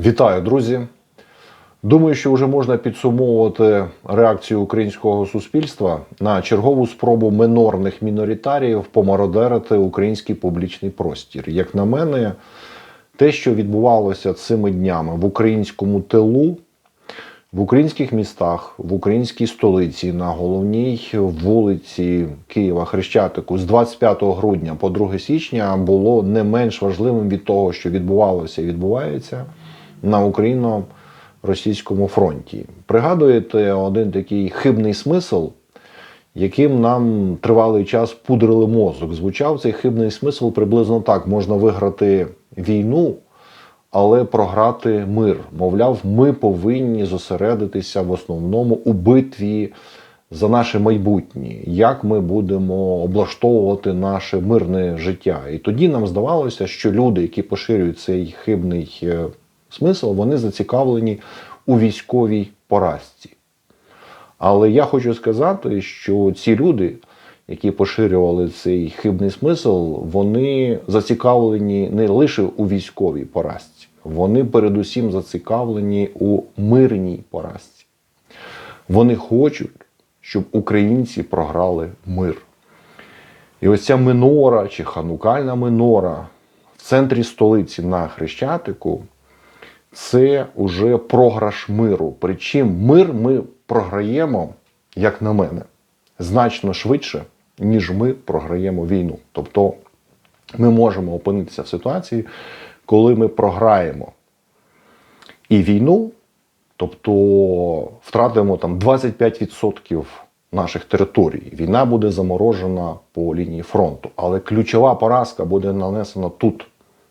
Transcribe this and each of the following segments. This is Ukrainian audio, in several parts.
Вітаю, друзі! Думаю, що вже можна підсумовувати реакцію українського суспільства на чергову спробу минорних міноритаріїв помародерити український публічний простір. Як на мене, те, що відбувалося цими днями в українському тилу, в українських містах, в українській столиці, на головній вулиці Києва Хрещатику з 25 грудня по 2 січня було не менш важливим від того, що відбувалося і відбувається на україно-російському фронті. Пригадуєте один такий хибний смисл, яким нам тривалий час пудрили мозок. Звучав цей хибний смисл приблизно так: можна виграти війну, але програти мир. Мовляв, ми повинні зосередитися в основному у битві за наше майбутнє, як ми будемо облаштовувати наше мирне життя. І тоді нам здавалося, що люди, які поширюють цей хибний е, смисл, вони зацікавлені у військовій поразці. Але я хочу сказати, що ці люди, які поширювали цей хибний смисл, вони зацікавлені не лише у військовій поразці, вони передусім зацікавлені у мирній поразці. Вони хочуть, щоб українці програли мир. І ось ця минора чи ханукальна минора в центрі столиці на Хрещатику це уже програш миру. Причому мир ми програємо, як на мене, значно швидше, ніж ми програємо війну. Тобто ми можемо опинитися в ситуації, коли ми програємо і війну, тобто втратимо там 25% наших територій. Війна буде заморожена по лінії фронту, але ключова поразка буде нанесена тут,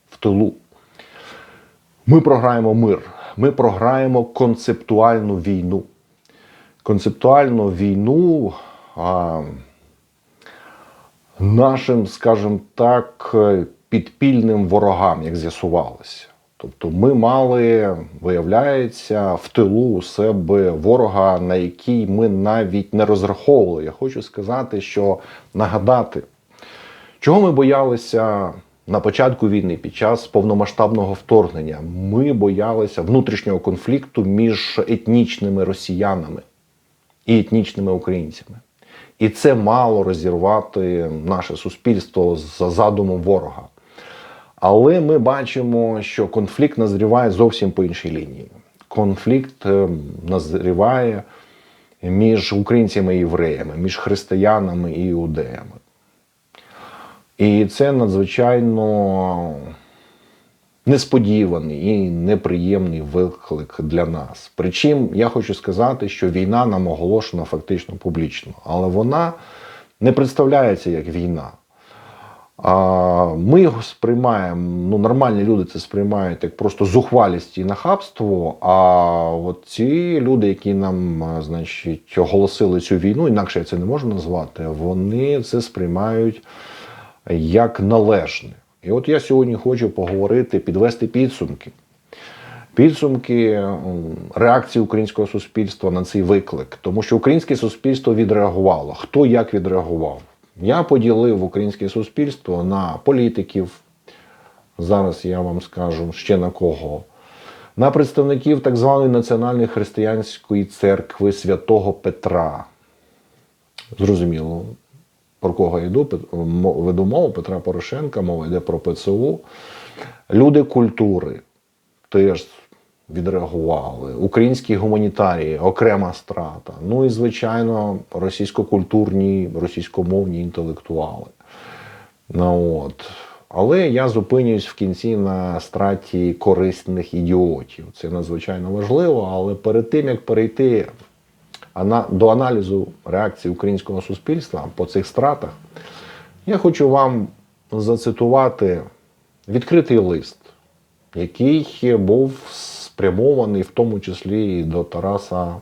в тилу. Ми програємо мир, ми програємо концептуальну війну. Концептуальну війну а, нашим, скажімо так, підпільним ворогам, як з'ясувалося. Тобто ми мали, виявляється, в тилу у себе ворога, на який ми навіть не розраховували. Я хочу сказати, що нагадати, чого ми боялися на початку війни, під час повномасштабного вторгнення, ми боялися внутрішнього конфлікту між етнічними росіянами і етнічними українцями. І це мало розірвати наше суспільство за задумом ворога. Але ми бачимо, що конфлікт назріває зовсім по іншій лінії. Конфлікт е, назріває між українцями і євреями, між християнами і іудеями. І це надзвичайно несподіваний і неприємний виклик для нас. Причому я хочу сказати, що війна нам оголошена фактично публічно, але вона не представляється як війна. Ми його сприймаємо, ну нормальні люди це сприймають як просто зухвалість і нахабство. А от ці люди, які нам, значить, оголосили цю війну, інакше я це не можу назвати, вони це сприймають як належне. І от я сьогодні хочу поговорити, підвести підсумки. Підсумки реакції українського суспільства на цей виклик, тому що українське суспільство відреагувало. Хто як відреагував? Я поділив українське суспільство на політиків. Зараз я вам скажу ще на кого. На представників так званої Національної християнської церкви святого Петра. Зрозуміло, про кого йду, веду мову Петра Порошенка, мова йде про ПЦУ. Люди культури теж відреагували. Українські гуманітарії, окрема страта. Ну і, звичайно, російсько-культурні, російськомовні інтелектуали. Ну, от. Але я зупинюсь в кінці на страті корисних ідіотів. Це надзвичайно важливо. Але перед тим як перейти до аналізу реакції українського суспільства по цих стратах, я хочу вам зацитувати відкритий лист, який був спрямований в тому числі і до Тараса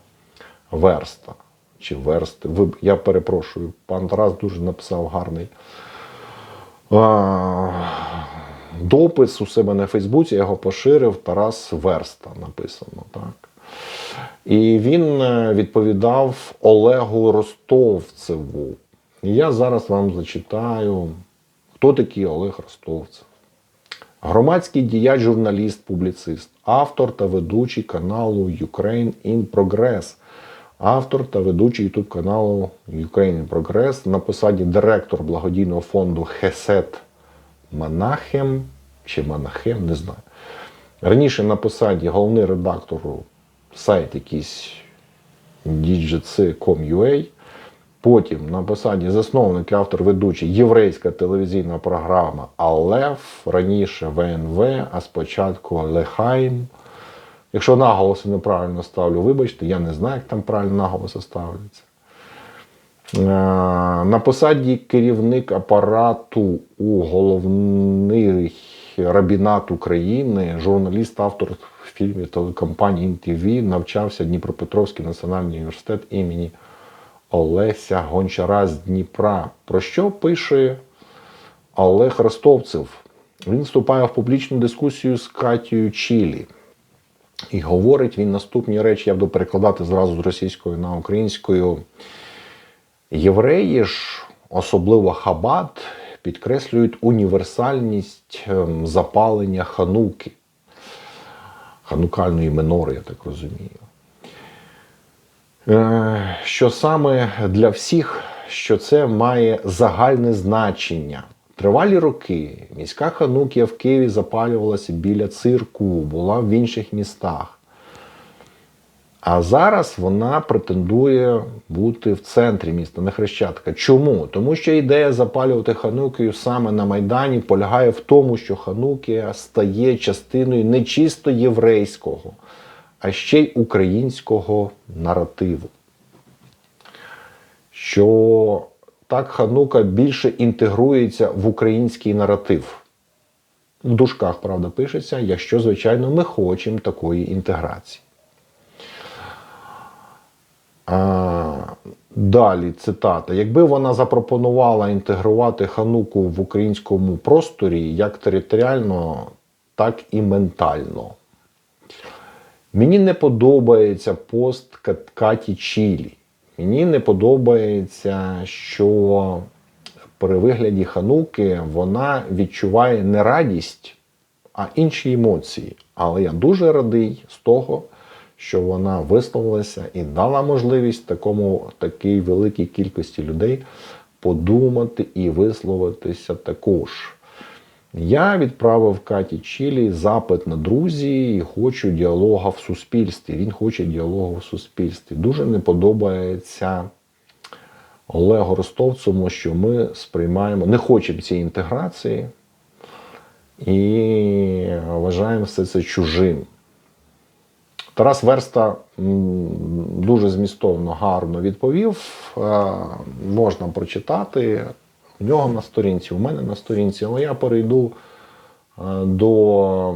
Верста. Чи Версти. Я перепрошую, пан Тарас дуже написав гарний допис у себе на Фейсбуці, я його поширив Тарас Верста написано. так. І він е, відповідав Олегу Ростовцеву. І я зараз вам зачитаю, хто такий Олег Ростовцев. Громадський діяч, журналіст, публіцист, автор та ведучий каналу Ukraine in Progress, автор та ведучий YouTube каналу Ukraine in Progress на посаді директор благодійного фонду Хесет Манахем чи Манахем, не знаю. Раніше на посаді головний редактор сайт якийсь DGC.com.ua, Потім на посаді засновник і автор ведучий єврейська телевізійна програма Алев, раніше ВНВ, а спочатку Лехайм. Якщо наголоси неправильно ставлю, вибачте, я не знаю, як там правильно наголоси ставляться. Е, На посаді керівник апарату у головний рабінат України, журналіст, автор фільмів телекомпанії НТВ, навчався Дніпропетровський національний університет імені Олеся Гончара з Дніпра. Про що пише Олег Ростовцев? Він вступає в публічну дискусію з Катією Чілі. І говорить він наступні речі, я буду перекладати зразу з російської на українською. Євреї ж, особливо Хабад, підкреслюють універсальність ем, запалення хануки, ханукальної минори, я так розумію. Е, Що саме для всіх, що це має загальне значення. Тривалі роки міська ханукія в Києві запалювалася біля цирку, була в інших містах. А зараз вона претендує бути в центрі міста, на Хрещатика. Чому? Тому що ідея запалювати Ханукію саме на Майдані полягає в тому, що Ханукія стає частиною не чисто єврейського, а ще й українського наративу. Що так Ханука більше інтегрується в український наратив. В дужках, правда, пишеться, якщо, звичайно, ми хочемо такої інтеграції. Далі цитата. Якби вона запропонувала інтегрувати хануку в українському просторі як територіально, так і ментально. Мені не подобається пост Кат- Каті Чілі. Мені не подобається, що при вигляді хануки вона відчуває не радість, а інші емоції. Але я дуже радий з того, що вона висловилася і дала можливість такому такій великій кількості людей подумати і висловитися також. Я відправив Каті Чілі запит на друзі і хочу діалога в суспільстві. Він хоче діалогу в суспільстві. Дуже не подобається Олегу Ростовцеву, що ми сприймаємо, не хочемо цієї інтеграції і вважаємо все це чужим. Тарас Верста дуже змістовно гарно відповів. Е, Можна прочитати у нього на сторінці, у мене на сторінці, але я перейду е, до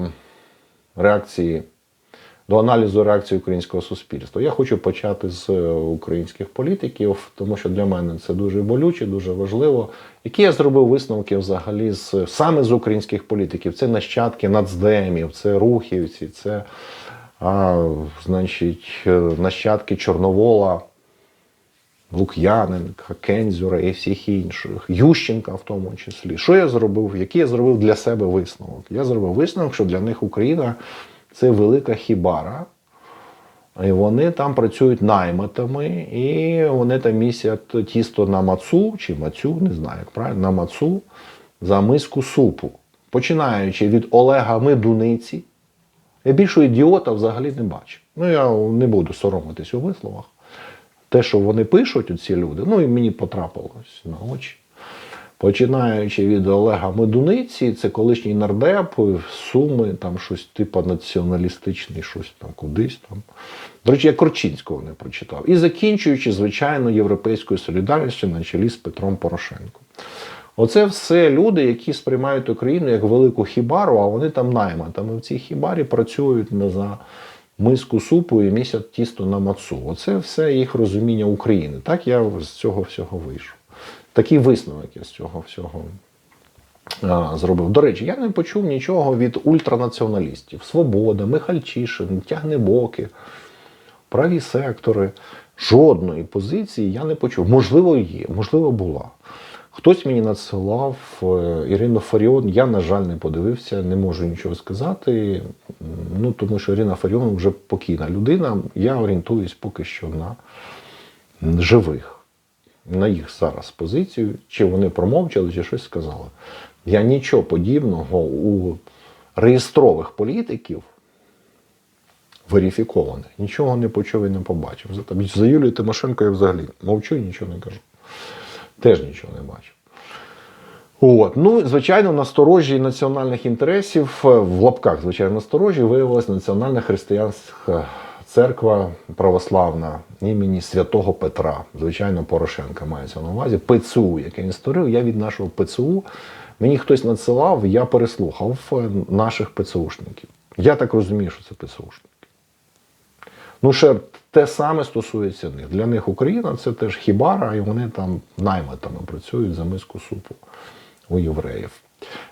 реакції, до аналізу реакції українського суспільства. Я хочу почати з е, українських політиків, тому що для мене це дуже болюче, дуже важливо. Які я зробив висновки взагалі з саме з українських політиків? Це нащадки нацдемів, це рухівці, це а, значить, е, нащадки Чорновола, Лук'яненка, Кензюра і всіх інших, Ющенка в тому числі. Що я зробив? Який я зробив для себе висновок? Я зробив висновок, що для них Україна це велика хібара. І вони там працюють наймитами, і вони там місять тісто на мацу чи мацю, не знаю, як правильно, на мацу за миску супу. Починаючи від Олега Медуниці, я більшого ідіота взагалі не бачу. Ну, я не буду соромитись у висловах. Те, що вони пишуть, оці люди, ну і мені потрапилось на очі. Починаючи від Олега Медуниці, це колишній нардеп, Суми, там щось типу націоналістичний, щось там кудись там. До речі, я Корчинського не прочитав. І закінчуючи, звичайно, європейською солідарністю на чолі з Петром Порошенком. Оце все люди, які сприймають Україну як велику хібару, а вони там найматами в цій хібарі працюють не за миску супу і місяць тісто на мацу. Оце все їх розуміння України. Так я з цього всього вийшов. Такий висновок я з цього всього а, зробив. До речі, я не почув нічого від ультранаціоналістів. Свобода, Михальчишин, Тягнебоки, праві сектори. Жодної позиції я не почув. Можливо, є, можливо, була. Хтось мені надсилав е, Ірину Фаріон. Я, на жаль, не подивився, не можу нічого сказати. Ну, тому що Ірина Фаріон вже покійна людина. Я орієнтуюсь поки що на живих, на їх зараз позицію, чи вони промовчали, чи щось сказали. Я нічого подібного у реєстрових політиків верифікованих, нічого не почув і не побачив. За Юлію Тимошенко я взагалі мовчу і нічого не кажу. Теж нічого не бачив. От. Ну, звичайно, насторожі національних інтересів, е, в лапках, звичайно, насторожі, виявилася Національна християнська церква православна імені святого Петра. Звичайно, Порошенка мається на увазі. ПЦУ, яке він створив. Я від нашого ПЦУ. Мені хтось надсилав, я переслухав е, наших ПЦУшників. Я так розумію, що це ПЦУшники. Ну, ще те саме стосується них. Для них Україна це теж хібара, і вони там наймитами працюють за миску супу у євреїв.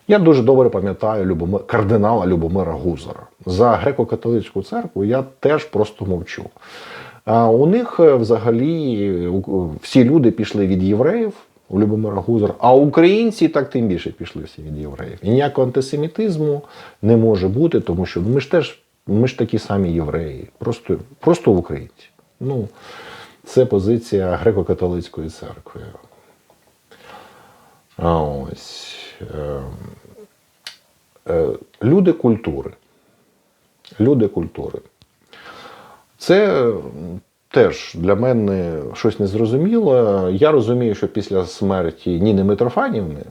Я дуже добре пам'ятаю Любомир, кардинала Любомира Гузара. За греко-католицьку церкву я теж просто мовчу. А у них е, взагалі всі люди пішли від євреїв у Любомира Гузара, а українці так тим більше пішли всі від євреїв. І ніякого антисемітизму не може бути, тому що ми ж теж ми ж такі самі євреї, просто, просто українці. Ну, це позиція греко-католицької церкви. А ось. Е, е, люди культури. Люди культури. Це теж для мене щось незрозуміле. Я розумію, що після смерті Ніни Митрофанівни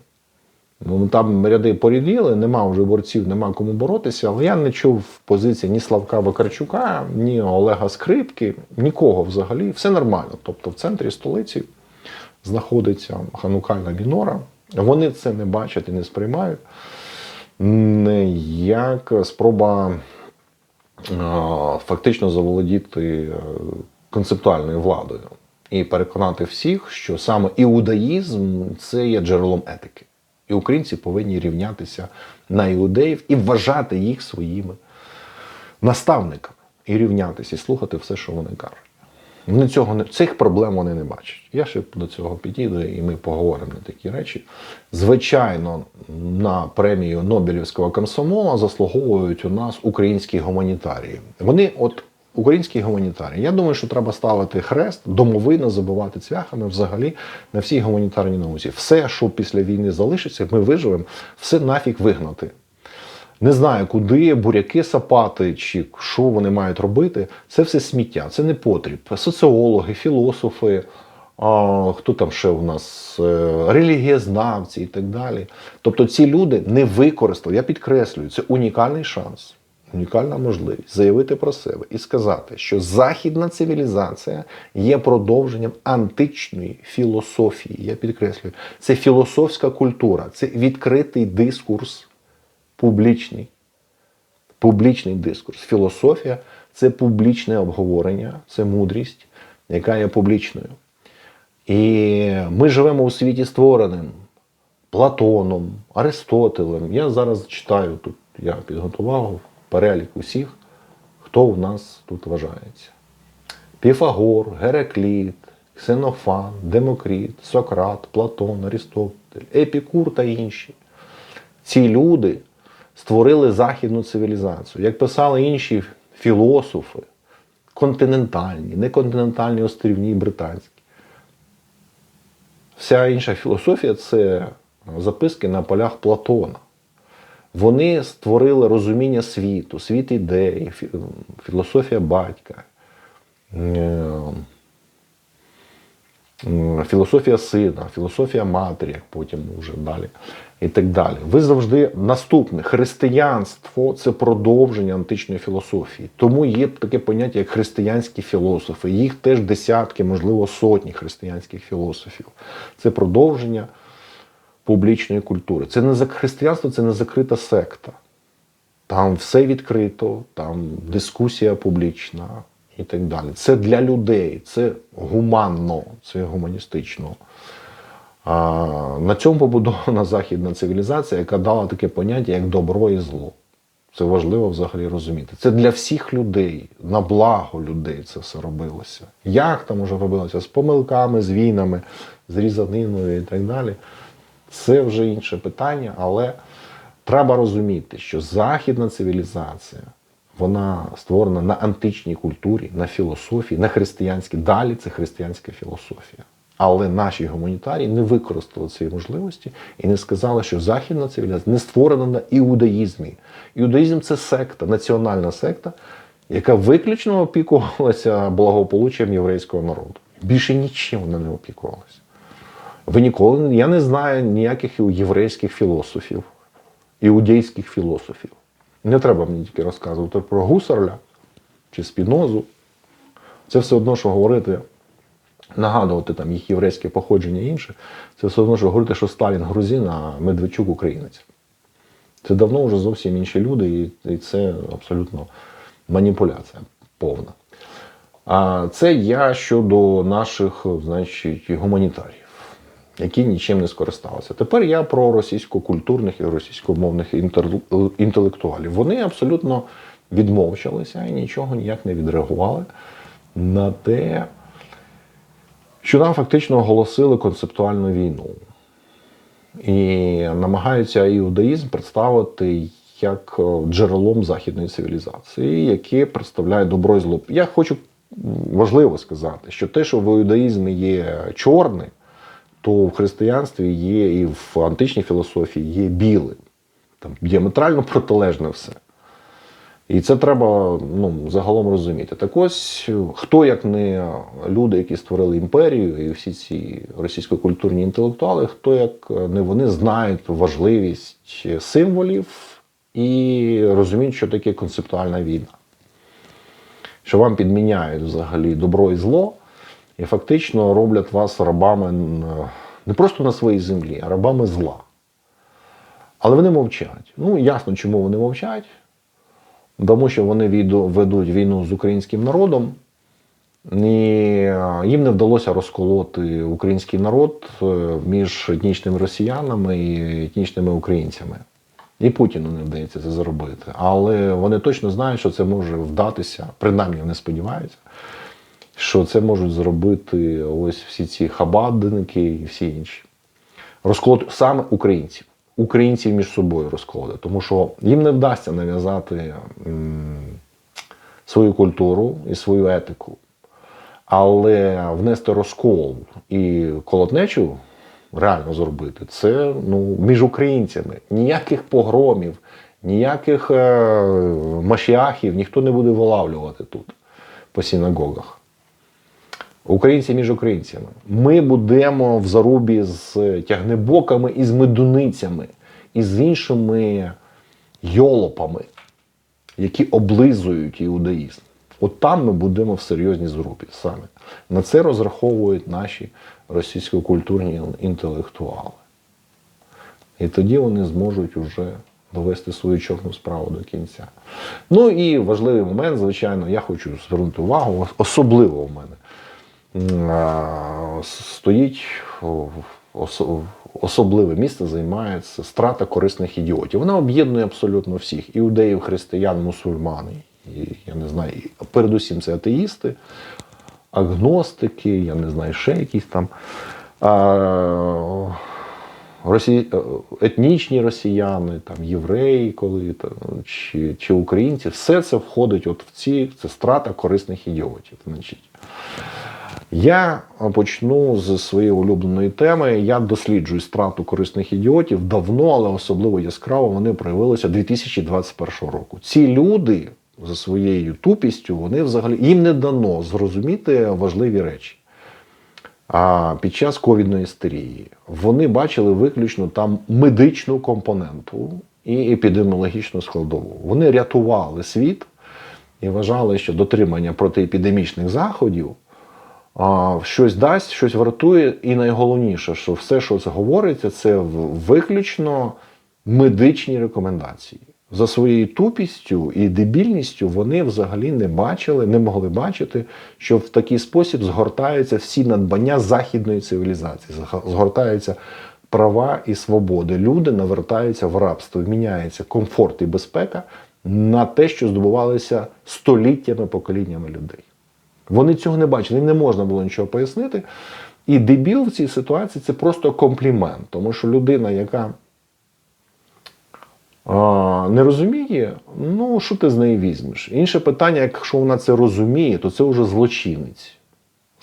там ряди поріділи, нема вже борців, нема кому боротися, але я не чув позиції ні Славка Вакарчука, ні Олега Скрипки, нікого взагалі. Все нормально. Тобто в центрі столиці знаходиться ханукальна мінора. Вони це не бачать і не сприймають. Як спроба фактично заволодіти е, концептуальною владою і переконати всіх, що саме іудаїзм це є джерелом етики. І українці повинні рівнятися на іудеїв і вважати їх своїми наставниками, і рівнятися, і слухати все, що вони кажуть. Вони цього не цих проблем вони не бачать. Я ще до цього підійду, і ми поговоримо на такі речі. Звичайно, на премію Нобелівського комсомола заслуговують у нас українські гуманітарії. Вони, от українські гуманітарії. Я думаю, що треба ставити хрест, домовина забивати цвяхами взагалі на всій гуманітарній науці. Все, що після війни залишиться, ми виживемо, все нафіг вигнати. Не знаю, куди буряки сапати чи що вони мають робити. Це все сміття, це не потріб. Соціологи, філософи, а, хто там ще у нас, е, релігієзнавці і так далі. Тобто ці люди не використали, я підкреслюю, це унікальний шанс, унікальна можливість заявити про себе і сказати, що західна цивілізація є продовженням античної філософії. Я підкреслюю, це філософська культура, це відкритий дискурс публічний. Публічний дискурс. Філософія це публічне обговорення, це мудрість, яка є публічною. І ми живемо у світі створеним Платоном, Аристотелем. Я зараз читаю тут, я підготував перелік усіх, хто у нас тут вважається. Піфагор, Геракліт, Ксенофан, Демокріт, Сократ, Платон, Аристотель, Епікур та інші. Ці люди створили західну цивілізацію. Як писали інші філософи, континентальні, неконтинентальні, острівні, британські. Вся інша філософія це записки на полях Платона. Вони створили розуміння світу, світ ідей, філософія батька, е, філософія сина, філософія матері, як потім вже далі, і так далі. Ви завжди наступне християнство це продовження античної філософії. Тому є таке поняття, як християнські філософи. Їх теж десятки, можливо, сотні християнських філософів. Це продовження публічної культури. Це не християнство це не закрита секта. Там все відкрито, там дискусія публічна і так далі. Це для людей, це гуманно, це гуманістично. А, на цьому побудована західна цивілізація, яка дала таке поняття, як добро і зло. Це важливо взагалі розуміти. Це для всіх людей, на благо людей це все робилося. Як там уже робилося? З помилками, з війнами, з різаниною і так далі. Це вже інше питання, але треба розуміти, що західна цивілізація вона створена на античній культурі, на філософії, на християнській. Далі це християнська філософія. Але наші гуманітарії не використали цієї можливості і не сказали, що західна цивілізація не створена на іудаїзмі. Іудаїзм це секта, національна секта, яка виключно опікувалася благополуччям єврейського народу. Більше нічим вона не опікувалася. Ви ніколи я не знаю ніяких єврейських філософів, іудейських філософів. Не треба мені тільки розказувати про Гусарля чи Спінозу. Це все одно, що говорити, нагадувати там їх єврейське походження і інше. Це все одно, що говорити, що Сталін грузин, а Медведчук українець. Це давно вже зовсім інші люди, і, це абсолютно маніпуляція повна. А це я щодо наших, значить, гуманітаріїв, які нічим не скористалися. Тепер я про російсько-культурних і російськомовних інтелектуалів. Вони абсолютно відмовчалися і нічого ніяк не відреагували на те, що нам фактично оголосили концептуальну війну. І намагаються іудаїзм представити як е, джерелом західної цивілізації, яке представляє добро і зло. Я хочу важливо сказати, що те, що в іудаїзмі є чорне, то в християнстві є і в античній філософії є біле. Там діаметрально протилежне все. І це треба ну, загалом розуміти. Так ось, хто як не люди, які створили імперію, і всі ці російсько-культурні інтелектуали, хто як не вони знають важливість символів і розуміють, що таке концептуальна війна. Що вам підміняють взагалі добро і зло, і фактично роблять вас рабами не просто на своїй землі, а рабами зла. Але вони мовчать. Ну, ясно, чому вони мовчать. Тому що вони ведуть війну з українським народом, і е, їм не вдалося розколоти український народ е, між етнічними росіянами і етнічними українцями. І Путіну не вдається це зробити. Але вони точно знають, що це може вдатися, принаймні вони сподіваються, що це можуть зробити ось всі ці хабадники і всі інші. Розколоти саме українців. Українців між собою розколоти. Тому що їм не вдасться нав'язати свою культуру і свою етику. Але внести розкол і колотнечу реально зробити це ну, між українцями. Ніяких погромів, ніяких е, машіахів ніхто не буде вилавлювати тут по синагогах. Українці між українцями. Ми будемо в зарубі з тягнебоками і з медуницями, і з іншими йолопами, які облизують іудаїзм. От там ми будемо в серйозній зарубі саме. На це розраховують наші російсько-культурні інтелектуали. І тоді вони зможуть уже довести свою чорну справу до кінця. Ну і важливий момент, звичайно, я хочу звернути увагу, особливо в мене стоїть особливе місце займається страта корисних ідіотів. Вона об'єднує абсолютно всіх іудеїв, християн, мусульман. І, я не знаю, передусім це атеїсти, агностики, я не знаю, ще якісь там. А, Росі... е, етнічні росіяни, там, євреї, коли, там, чи, чи українці, все це входить от в ці, це страта корисних ідіотів. Значить. Я почну з своєї улюбленої теми. Я досліджую страту корисних ідіотів давно, але особливо яскраво вони проявилися 2021 року. Ці люди за своєю тупістю, вони взагалі їм не дано зрозуміти важливі речі. А під час ковідної істерії вони бачили виключно там медичну компоненту і епідеміологічну складову. Вони рятували світ і вважали, що дотримання протиепідемічних заходів щось дасть, щось врятує, і найголовніше, що все, що це говориться, це виключно медичні рекомендації. За своєю тупістю і дебільністю вони взагалі не бачили, не могли бачити, що в такий спосіб згортаються всі надбання західної цивілізації, згортаються права і свободи. Люди навертаються в рабство, міняється комфорт і безпека на те, що здобувалося століттями поколіннями людей. Вони цього не бачили, їм не можна було нічого пояснити. І дебіл в цій ситуації це просто комплімент, тому що людина, яка а, не розуміє, ну що ти з неї візьмеш? Інше питання, якщо вона це розуміє, то це вже злочинець.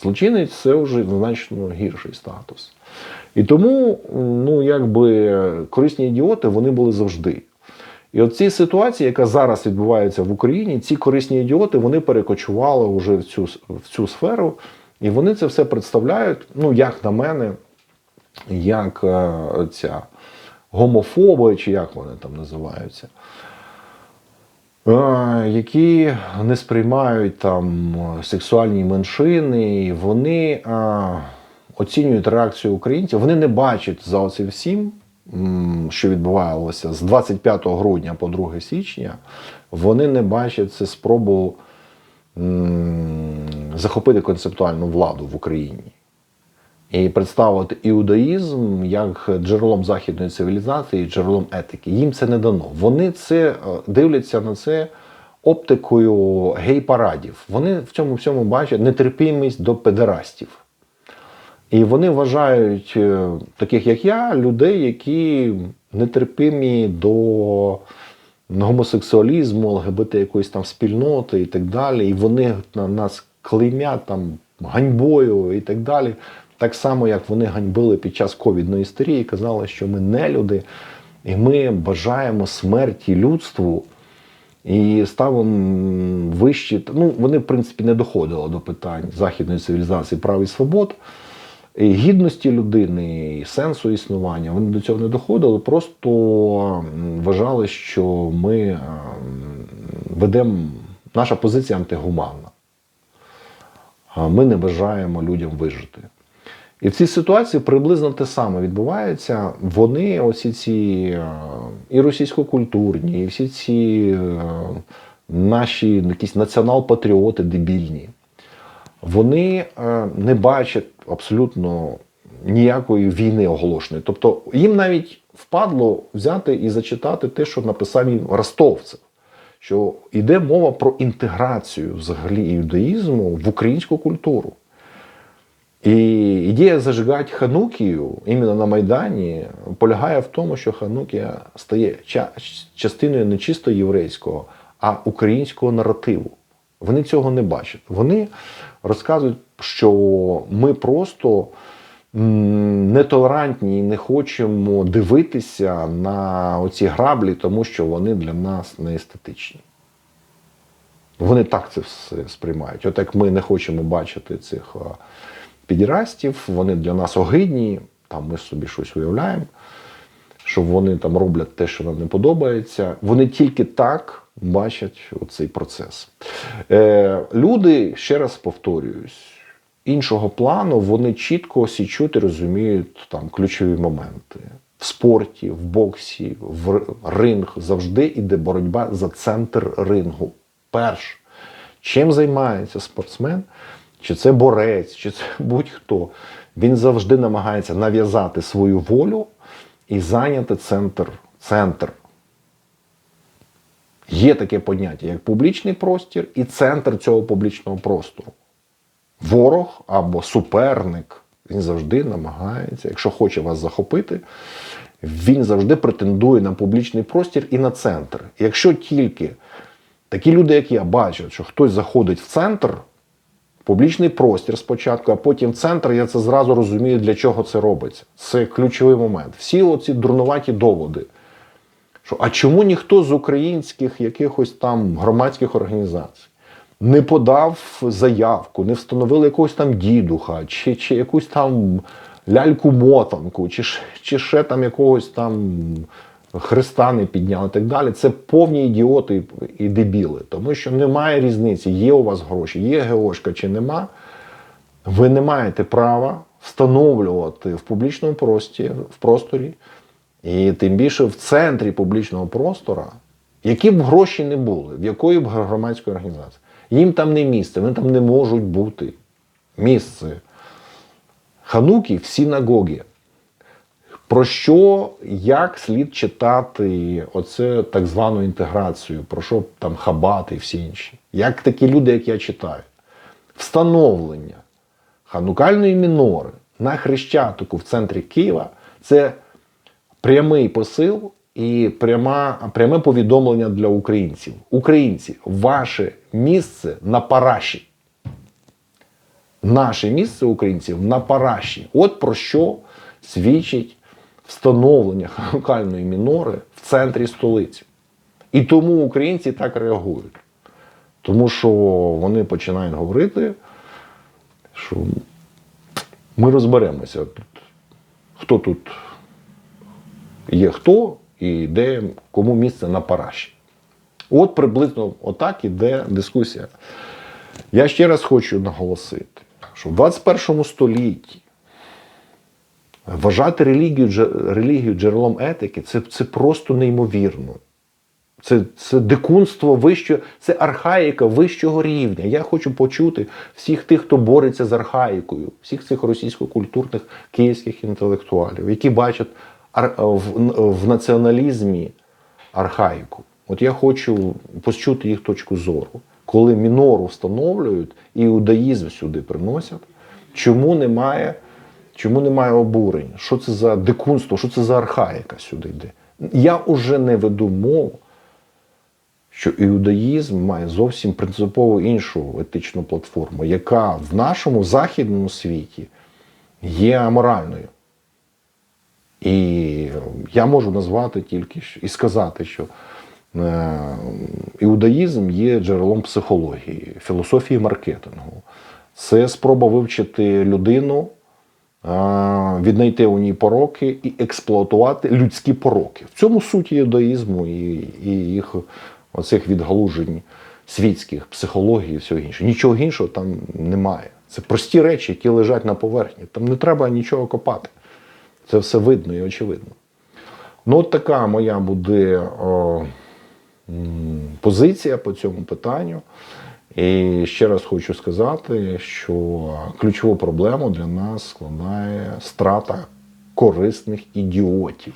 Злочинець це вже значно гірший статус. І тому, ну, якби корисні ідіоти вони були завжди. І от цій ситуації, яка зараз відбувається в Україні, ці корисні ідіоти вони перекочували вже в цю, в цю сферу, і вони це все представляють, ну, як на мене, як е, ця гомофоби, чи як вони там називаються, е, які не сприймають там сексуальні меншини, і вони е, оцінюють реакцію українців, вони не бачать за оцим всім, що відбувалося з 25 грудня по 2 січня, вони не бачать це спробу захопити концептуальну владу в Україні і представити іудаїзм як джерелом західної цивілізації, джерелом етики. Їм це не дано. Вони це е, дивляться на це оптикою гей-парадів. Вони в цьому всьому бачать нетерпімість до педерастів. І вони вважають е, таких, як я, людей, які нетерпимі до гомосексуалізму, ЛГБТ якоїсь там спільноти і так далі. І вони на нас клеймять там ганьбою і так далі. Так само, як вони ганьбили під час ковідної істерії, казали, що ми не люди, і ми бажаємо смерті людству і ставимо вищі. Ну, вони, в принципі, не доходили до питань західної цивілізації прав і свобод, гідності людини, і сенсу існування. Вони до цього не доходили, просто вважали, що ми ем, ведемо, наша позиція антигуманна. Ми не бажаємо людям вижити. І в цій ситуації приблизно те саме відбувається. Вони, оці ці е, і російсько-культурні, і всі ці е, наші якісь націонал-патріоти дебільні, вони е, не бачать абсолютно ніякої війни оголошеної. Тобто їм навіть впадло взяти і зачитати те, що написав їм Ростовцев, що йде мова про інтеграцію взагалі іудаїзму в українську культуру. І ідея зажигати Ханукію іменно на Майдані полягає в тому, що Ханукія стає частиною не чисто єврейського, а українського наративу. Вони цього не бачать. Вони розказують, що ми просто нетолерантні і не хочемо дивитися на оці граблі, тому що вони для нас не естетичні. Вони так це все сприймають. От як ми не хочемо бачити цих а, підірастів, вони для нас огидні, там ми собі щось уявляємо, що вони там роблять те, що нам не подобається. Вони тільки так бачать цей процес. Е, люди, ще раз повторююсь, іншого плану вони чітко січуть і розуміють там ключові моменти. В спорті, в боксі, в ринг завжди йде боротьба за центр рингу. Перш. Чим займається спортсмен, чи це борець, чи це будь-хто, він завжди намагається нав'язати свою волю і зайняти центр. центр. Є таке поняття, як публічний простір і центр цього публічного простору. Ворог або суперник, він завжди намагається, якщо хоче вас захопити, він завжди претендує на публічний простір і на центр. Якщо тільки такі люди, як я, бачать, що хтось заходить в центр, публічний простір спочатку, а потім центр, я це зразу розумію, для чого це робиться. Це ключовий момент. Всі оці дурнуваті доводи. Що, а чому ніхто з українських якихось там громадських організацій не подав заявку, не встановили якогось там дідуха, чи, чи якусь там ляльку-мотанку, чи, чи ще там якогось там Христа не підняли і так далі. Це повні ідіоти і дебіли. Тому що немає різниці, є у вас гроші, є ГОшка чи нема. Ви не маєте права встановлювати в публічному просторі, в просторі, і тим більше в центрі публічного простора, які б гроші не були, в якої б громадської організації. Їм там не місце, вони там не можуть бути. Місце. Хануки в синагогі. Про що, як слід читати оце так звану інтеграцію, про що там хабати і всі інші? Як такі люди, як я читаю? Встановлення ханукальної мінори на Хрещатику в центрі Києва це прямий посил і пряма, пряме повідомлення для українців. Українці, ваше місце на параші. Наше місце українців на параші. От про що свідчить встановлення ханукальної мінори в центрі столиці. І тому українці так реагують. Тому що вони починають говорити, що ми розберемося хто тут є хто і де кому місце на параші. От приблизно отак іде дискусія. Я ще раз хочу наголосити, що в 21 столітті вважати релігію, релігію джерелом етики це, це просто неймовірно. Це, це дикунство вищого, це архаїка вищого рівня. Я хочу почути всіх тих, хто бореться з архаїкою, всіх цих російсько-культурних київських інтелектуалів, які бачать в, в націоналізмі архаїку. От я хочу почути їх точку зору. Коли мінору встановлюють і іудаїзм сюди приносять, чому немає, чому немає обурень? Що це за дикунство, що це за архаїка сюди йде? Я уже не веду мову що іудаїзм має зовсім принципово іншу етичну платформу, яка в нашому західному світі є аморальною. І я можу назвати тільки і сказати, що е, іудаїзм є джерелом психології, філософії маркетингу. Це спроба вивчити людину, е, віднайти у ній пороки і експлуатувати людські пороки. В цьому суть іудаїзму і, і їх оцих відгалужень світських, психології і всього іншого. Нічого іншого там немає. Це прості речі, які лежать на поверхні. Там не треба нічого копати. Це все видно і очевидно. Ну, от така моя буде о, позиція по цьому питанню. І ще раз хочу сказати, що ключову проблему для нас складає страта корисних ідіотів,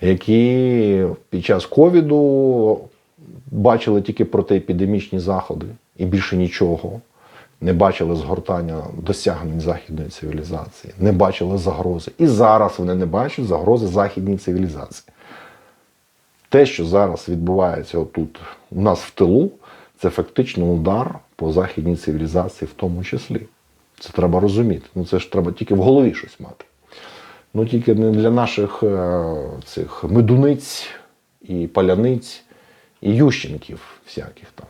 які під час ковіду бачили тільки протиепідемічні заходи і більше нічого. Не бачили згортання досягнень західної цивілізації, не бачили загрози. І зараз вони не бачать загрози західній цивілізації. Те, що зараз відбувається отут у нас в тилу, це фактично удар по західній цивілізації, в тому числі. Це треба розуміти. Ну це ж треба тільки в голові щось мати. Ну тільки не для наших е, цих медуниць і паляниць, і ющенків всяких там.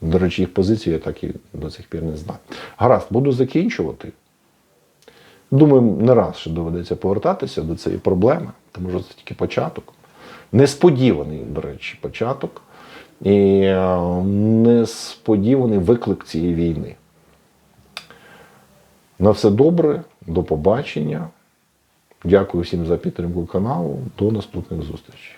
До речі, їх позицію я так і до цих пір не знаю. Гаразд, буду закінчувати. Думаю, не раз ще доведеться повертатися до цієї проблеми, тому що це тільки початок. Несподіваний, до речі, початок. І е, несподіваний виклик цієї війни. На все добре, до побачення. Дякую всім за підтримку каналу. До наступних зустрічей.